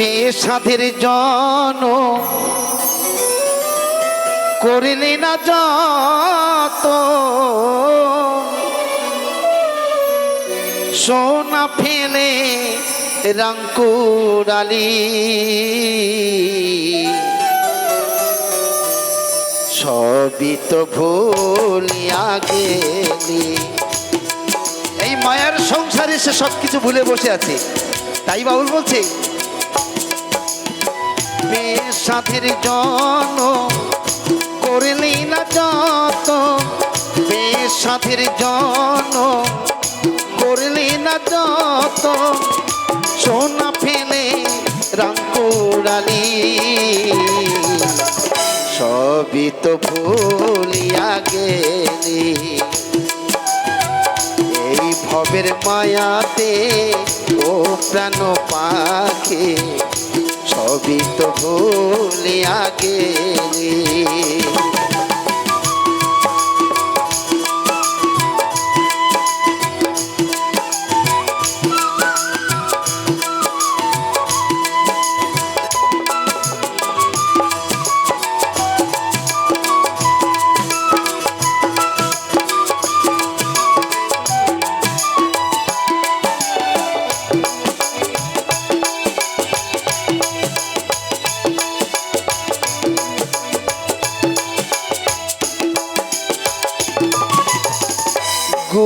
বেসাধের জন করলে না যত। সোনা ফেলে রঙ্কুরালি সবই তো ভুলিয়া গেলি। এই মায়ার সংসারে সে সব কিছু ভুলে বসে আছে। তাই বাবুল বলছে সাথের জন করলি না যত। সাথের জন করলি না যত। সোনা ফেলে রামপুরালি সবই তো ভুলিয়া গেলি। এই ভবের মায়াতে ও প্রাণ পাখি সবই তো ভুলিয়া গেলি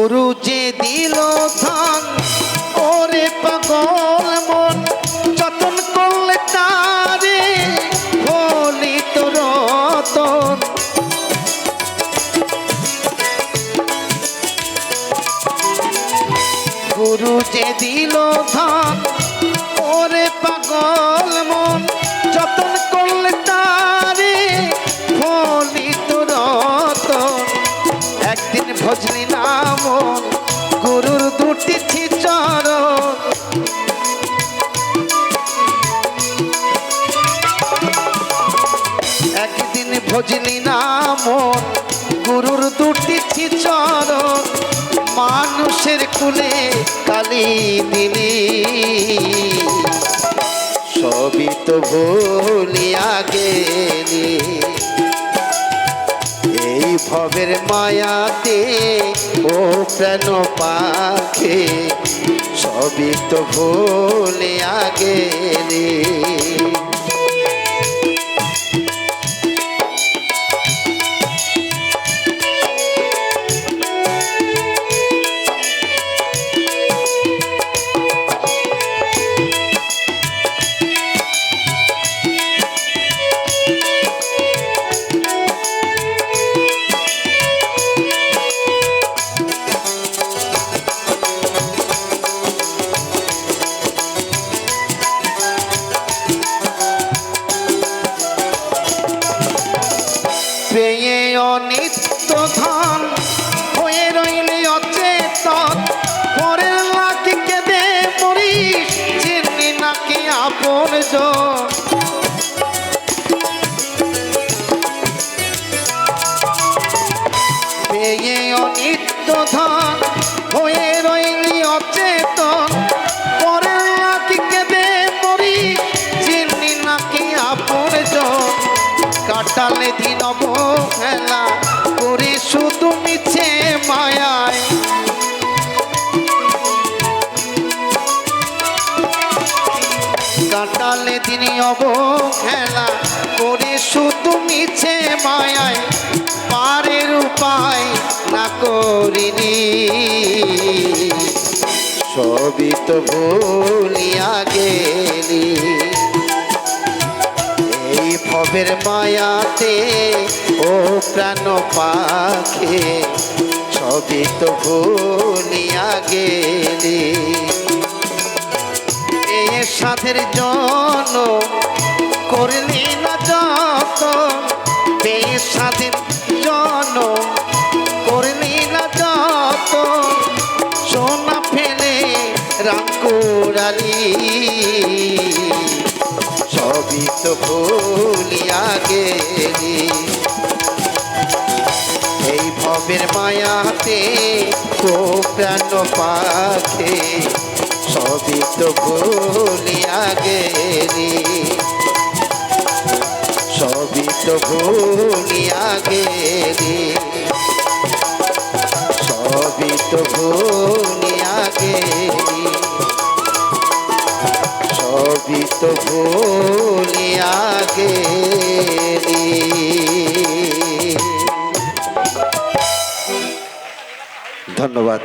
গুরু যে দিল ধন, ওরে পাগল মন, যতন করলে তারে হলি তো রতন। গুরু যে দিল ধন, ওরে পাগল মন, যতন করলে তারে হলি তো রতন। একদিন ভজলি ভজলি নাম গুরুর দুটি ছিচর মানুষের কুলে কালি দিলি। সবই তো ভুলিয়া গেলি। এই ভবের মায়াতে ও প্রাণ পাখে, সবই তো ভুলে গেলি। পেয়ে অনিত্য ধন হয়ে রইলে অচেতন। পরের লাকি দে মরিস চিনি নাকি আপন জন। কাটালে দিন খেলা করে শুধু মিছে মায়ায়। কাটালে দিন খেলা করে শুধু মিছে মায়ায়। পারের উপায় না করিনি। সবই তো ভুলিয়া গেলি। এই ভবের মায়াতে, ও প্রাণ পাখে, সবই তো ভুলিয়া গেলি। এ সাথের জন করলি না যত বে সাথের জন করলি না যত সোনা ফেলে রাঙ্কুরালি ভুলিয়া গেলি। এই ভবের মায়াতে ও প্রাণ পাখে, সবই তো ভুলিয়া গেলি। সবই তো ভুলিয়া গেলি। সবই তো ভুলিয়া গেলি। ভুলিয়া গেলি। ধন্যবাদ।